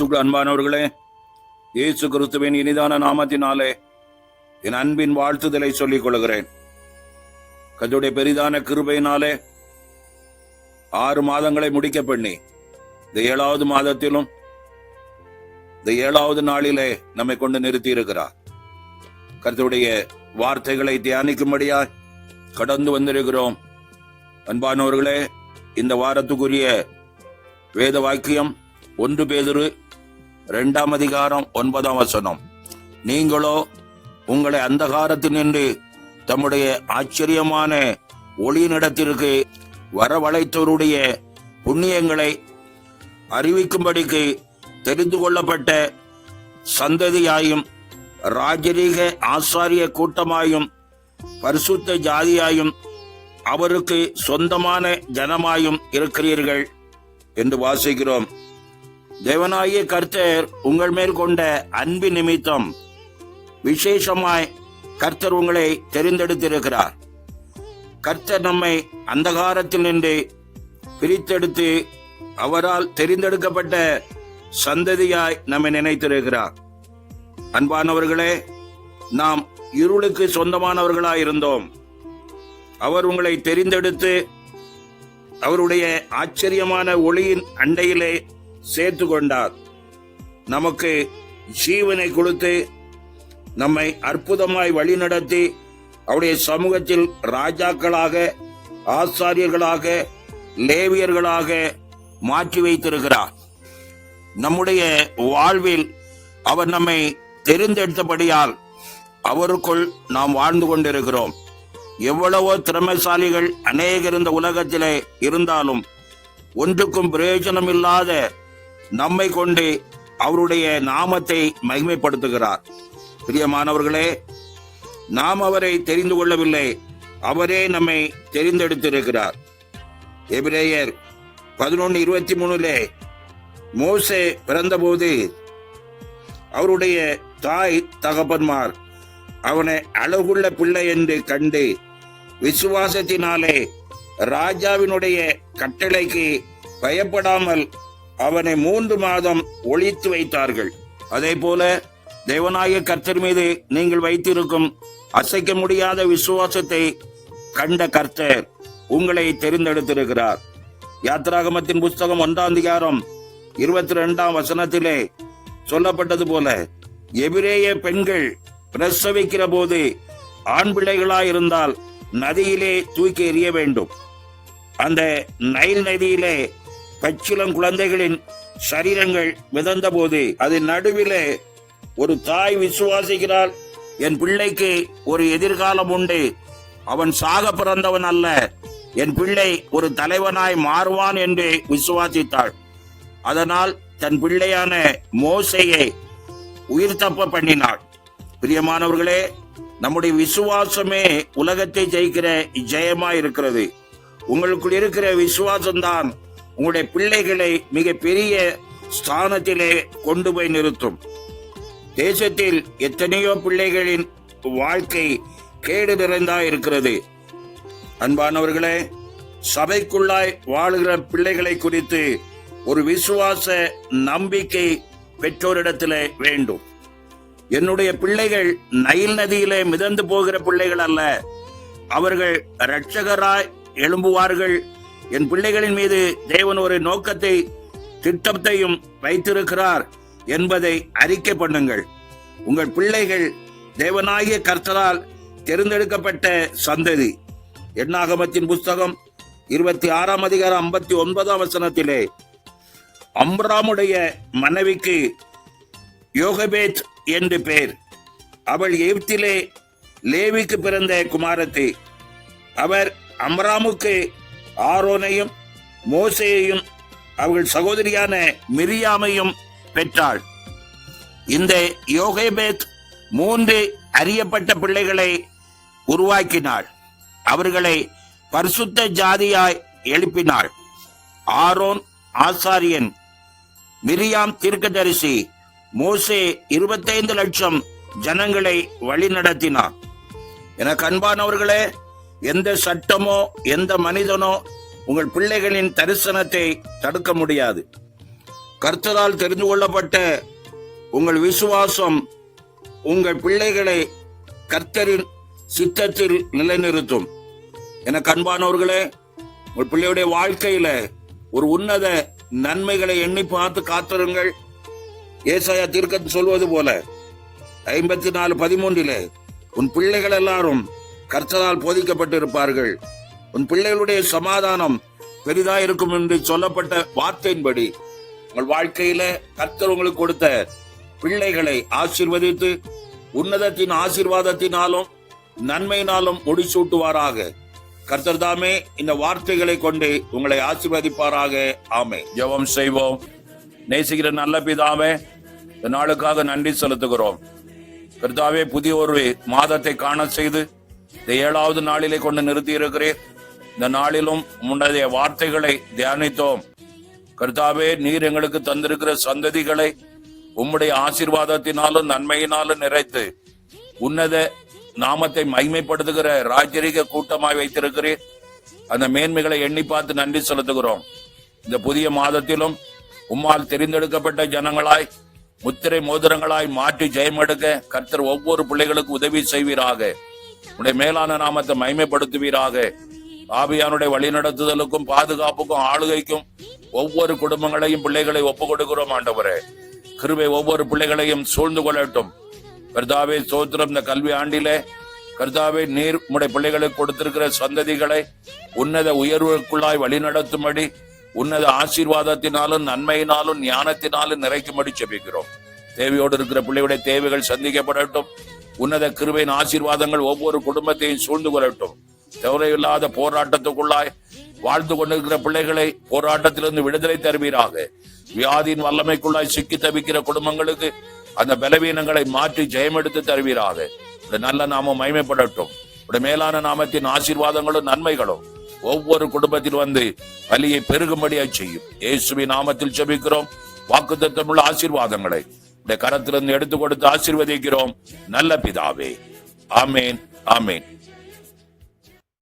கிறிஸ்துக்குள் அன்பானவர்களே இயேசு கிறிஸ்துவின் இனிதான நாமத்தினாலே என் அன்பின் வாழ்த்துதலை சொல்லிக் கொள்கிறேன். கர்த்தருடைய பெரிதான கிருபையினாலே ஆறு மாதங்களை முடிக்க பண்ணி. இந்த ஏழாவது மாதத்திலும் இந்த ஏழாவது நாளிலே நம்மை கொண்டு நிறுத்தி இருக்கிறார் கர்த்தருடைய வார்த்தைகளை தியானிக்கும்படியா கடந்து வந்திருக்கிறோம். அன்பானவர்களே இந்த வாரத்துக்குரிய வேத வாக்கியம் ஒன்று பேதொரு இரண்டாம் அதிகாரம் ஒன்பதாம் வசனம். நீங்களோ உங்களை அந்தகாரத்தினின்று தம்முடைய ஆச்சரியமான ஒளியினிடத்திற்கு வரவழைத்தோருடைய புண்ணியங்களை அறிவிக்கும்படிக்கு தெரிந்து கொள்ளப்பட்ட சந்ததியாயும் ராஜரீக ஆசாரிய கூட்டமாயும் பரிசுத்த ஜாதியாயும் அவருக்கு சொந்தமான ஜனமாயும் இருக்கிறீர்கள் என்று வாசிக்கிறோம். தேவனாகிய கர்த்தர் உங்கள் மேல் கொண்ட அன்பு நிமித்தம் விசேஷமாய் கர்த்தர் உங்களை தெரிந்தெடுத்திருக்கிறார். கர்த்தர் நம்மை அந்தகாரத்தில் நின்று பிரித்தெடுத்து அவரால் தெரிந்தெடுக்கப்பட்ட சந்ததியாய் நம்மை நினைத்திருக்கிறார். அன்பானவர்களே நாம் இருளுக்கு சொந்தமானவர்களாய் இருந்தோம். அவர் உங்களை தெரிந்தெடுத்து அவருடைய ஆச்சரியமான ஒளியின் அண்டையிலே சேர்த்து கொண்டார் நமக்கு ஜீவனை கொடுத்து நம்மை அற்புதமாய் வழிநடத்தி அவருடைய சமூகத்தில் ராஜாக்களாக ஆசாரியர்களாக லேவியர்களாக மாற்றி வைத்திருக்கிறார். நம்முடைய வாழ்வில் அவர் நம்மை தெரிந்தெடுத்தபடியால் அவருக்குள் நாம் வாழ்ந்து கொண்டிருக்கிறோம். எவ்வளவோ திறமைசாலிகள் அநேகர் இந்த உலகத்திலே இருந்தாலும் ஒன்றுக்கும் பிரயோஜனம் இல்லாத நம்மை கொண்டு அவருடைய நாமத்தை மகிமைப்படுத்துகிறார். பிரியமானவர்களே நாம் அவரை தெரிந்து கொள்ளவில்லை. அவரே நம்மை தெரிந்தெடுத்திருக்கிறார். எபிரேயர் பதினொன்று இருபத்தி மூணுலே மோசே பிறந்தபோது அவருடைய தாய் தகப்பன்மார் அவனை அழகுள்ள பிள்ளை என்று கண்டு விசுவாசத்தினாலே ராஜாவினுடைய கட்டளைக்கு பயப்படாமல் அவனை மூன்று மாதம் ஒழித்து வைத்தார்கள். அதே போல தேவநாயக கர்த்தர் மீது நீங்கள் வைத்திருக்கும் அசைக்க முடியாத விசுவாசத்தை கண்ட கர்த்தர் உங்களை தெரிந்தெடுத்திருக்கிறார். யாத்ராகமத்தின் புஸ்தகம் ஒன்றாம் அதிகாரம் இருபத்தி ரெண்டாம் வசனத்திலே சொல்லப்பட்டது போல எபிரேய பெண்கள் பிரசவிக்கிற போது ஆண் பிள்ளைகளாயிருந்தால் நதியிலே தூக்கி எறிய வேண்டும். அந்த நைல் நதியிலே பச்சிளம் குழந்தைகளின் சரீரங்கள் மிதந்த போது அது நடுவிலே ஒரு தாய் விசுவாசிக்கிறாள். என் பிள்ளைக்கு ஒரு எதிர்காலம் உண்டு. அவன் சாக பிறந்தவன் அல்ல. என் பிள்ளை ஒரு தலைவனாய் மாறுவான் என்று விசுவாசித்தாள். அதனால் தன் பிள்ளையான மோசையை உயிர் தப்ப பண்ணினாள். பிரியமானவர்களே நம்முடைய விசுவாசமே உலகத்தை ஜெயிக்கிற ஜெயமா இருக்கிறது. உங்களுக்குள் இருக்கிற விசுவாசம்தான் உங்களுடைய பிள்ளைகளை மிக பெரிய ஸ்தானத்திலே கொண்டு போய் நிறுத்தும். தேசத்தில் எத்தனையோ பிள்ளைகளின் வாழ்க்கை கேடு நிறைந்தா இருக்கிறது. அன்பானவர்களே சபைக்குள்ளாய் வாழுகிற பிள்ளைகளை குறித்து ஒரு விசுவாச நம்பிக்கை பெற்றோரிடத்தில் வேண்டும். என்னுடைய பிள்ளைகள் நைல் நதியிலே மிதந்து போகிற பிள்ளைகள் அல்ல. அவர்கள் இரட்சகராய் எழும்புவார்கள் என் பிள்ளைகளின் மீது தேவன் ஒரு நோக்கத்தை திட்டத்தையும் வைத்திருக்கிறார் என்பதை அறிக்கை பண்ணுங்கள். உங்கள் பிள்ளைகள் தேவனாகிய கர்த்தரால் தேர்ந்தெடுக்கப்பட்ட சந்ததி. எண்ணாகமத்தின் புஸ்தகம் இருபத்தி ஆறாம் அதிகாரம் ஐம்பத்தி ஒன்பதாம் வசனத்திலே அம்ராமுடைய மனைவிக்கு யோகபேத் என்று பெயர் அவள் எகிப்திலே லேவிக்கு பிறந்த குமாரத்தி. அவர் அம்ராமுக்கு ஆரோனையும் மோசையையும் அவர்கள் சகோதரியான மிரியாமையும் பெற்றாள். இந்த யோகேபேத் மூன்று அறியப்பட்ட பிள்ளைகளை உருவாக்கினாள். அவர்களை பரிசுத்த ஜாதியாய் எழுப்பினாள். ஆரோன் ஆசாரியன் மிரியாம் தீர்க்கதரிசி மோசே இருபத்தைந்து லட்சம் ஜனங்களை வழிநடத்தினார் என கண்பானவர்களே எந்த சட்டமோ எந்த மனிதனோ உங்கள் பிள்ளைகளின் தரிசனத்தை தடுக்க முடியாது. கர்த்தரால் தெரிந்து கொள்ளப்பட்ட உங்கள் விசுவாசம் உங்கள் பிள்ளைகளை கர்த்தரின் சித்தத்தில் நிலைநிறுத்தும். என கண்பானவர்களே உங்கள் பிள்ளையுடைய வாழ்க்கையில ஒரு உன்னத நன்மைகளை எண்ணி பார்த்து காத்திருங்கள். ஏசாயா தீர்க்க சொல்வது போல ஐம்பத்தி நாலு பதிமூன்றிலே உன் பிள்ளைகள் எல்லாரும் கர்த்தரால் போதிக்கப்பட்டிருப்பார்கள். உன் பிள்ளைகளுடைய சமாதானம் பெரிதா இருக்கும் என்று சொல்லப்பட்ட வார்த்தையின்படி உங்கள் வாழ்க்கையில கர்த்தர் உங்களுக்கு கொடுத்த பிள்ளைகளை ஆசிர்வதித்து உன்னதத்தின் ஆசீர்வாதத்தினாலும் நன்மையினாலும் முடிசூட்டுவாராக. கர்த்தர் தாமே இந்த வார்த்தைகளை கொண்டு உங்களை ஆசீர்வதிப்பாராக. ஆமே ஜெபம் செய்வோம். நேசிக்கிற நல்ல பிதாவே இந்த நாளுக்காக நன்றி செலுத்துகிறோம். கர்த்தாவே புதிய ஒரு மாதத்தை காண செய்து இந்த ஏழாவது நாளிலே கொண்டு நிறுத்தி இருக்கிறேன் இந்த நாளிலும் முன்னதைய வார்த்தைகளை தியானித்தோம். கர்த்தாவே நீர் எங்களுக்கு தந்திருக்கிற சந்ததிகளை உம்முடைய ஆசீர்வாதத்தினாலும் நன்மையினாலும் நிறைத்து உன்னத நாமத்தை மைமைப்படுத்துகிற ராஜரிக கூட்டமாய் வைத்திருக்கிறேன். அந்த மேன்மைகளை எண்ணி பார்த்து நன்றி செலுத்துகிறோம். இந்த புதிய மாதத்திலும் உம்மால் தெரிந்தெடுக்கப்பட்ட ஜனங்களாய் முத்திரை மோதிரங்களாய் மாற்றி ஜெயமெடுக்க கர்த்தர் ஒவ்வொரு பிள்ளைகளுக்கு உதவி செய்வீராக. உடைய மேலான நாமத்தை மைமைப்படுத்துவீராக ஆபியானுடைய வழிநடத்துதலுக்கும் பாதுகாப்புக்கும் ஆளுகைக்கும் ஒவ்வொரு குடும்பங்களையும் பிள்ளைகளை ஒப்பு கொடுக்கிறோம் ஆண்டவரே. கிருபை ஒவ்வொரு பிள்ளைகளையும் சூழ்ந்து கொள்ளட்டும். கர்த்தாவே சோத்திரம் இந்த கல்வி ஆண்டிலே கர்த்தாவே நீர் உடைய பிள்ளைகளுக்கு கொடுத்திருக்கிற சந்ததிகளை உன்னத உயர்வுக்குள்ளாய் வழிநடத்தும்படி உன்னத ஆசீர்வாதத்தினாலும் நன்மையினாலும் ஞானத்தினாலும் நிறைக்கும்படி செபிக்கிறோம் தேவையோடு இருக்கிற பிள்ளையுடைய தேவைகள் சந்திக்கப்படட்டும். உன்னத கிருபையின் ஆசீர்வாதங்கள் ஒவ்வொரு குடும்பத்தையும் சூழ்ந்து கொள்ளட்டும். தேவையில்லாத போராட்டத்துக்குள்ளாய் வாழ்ந்து கொண்டிருக்கிற பிள்ளைகளை போராட்டத்திலிருந்து விடுதலை தருவீராக. வியாதியின் வல்லமைக்குள்ளாய் சிக்கி தவிக்கிற குடும்பங்களுக்கு அந்த பலவீனங்களை மாற்றி ஜெயமெடுத்து தருவீராக. இந்த நல்ல நாமம் மயமைப்படட்டும் மேலான நாமத்தின் ஆசீர்வாதங்களும் நன்மைகளும் ஒவ்வொரு குடும்பத்தில் வந்து வலியை பெருகும்படியாக செய்யும். இயேசுவின் நாமத்தில் ஜெபிக்கிறோம். வாக்குத்தத்தமுள்ள ஆசீர்வாதங்களை. இந்த கரத்திலிருந்து எடுத்து கொடுத்து ஆசீர்வதிக்கிறோம். நல்ல பிதாவே. ஆமேன் ஆமேன்.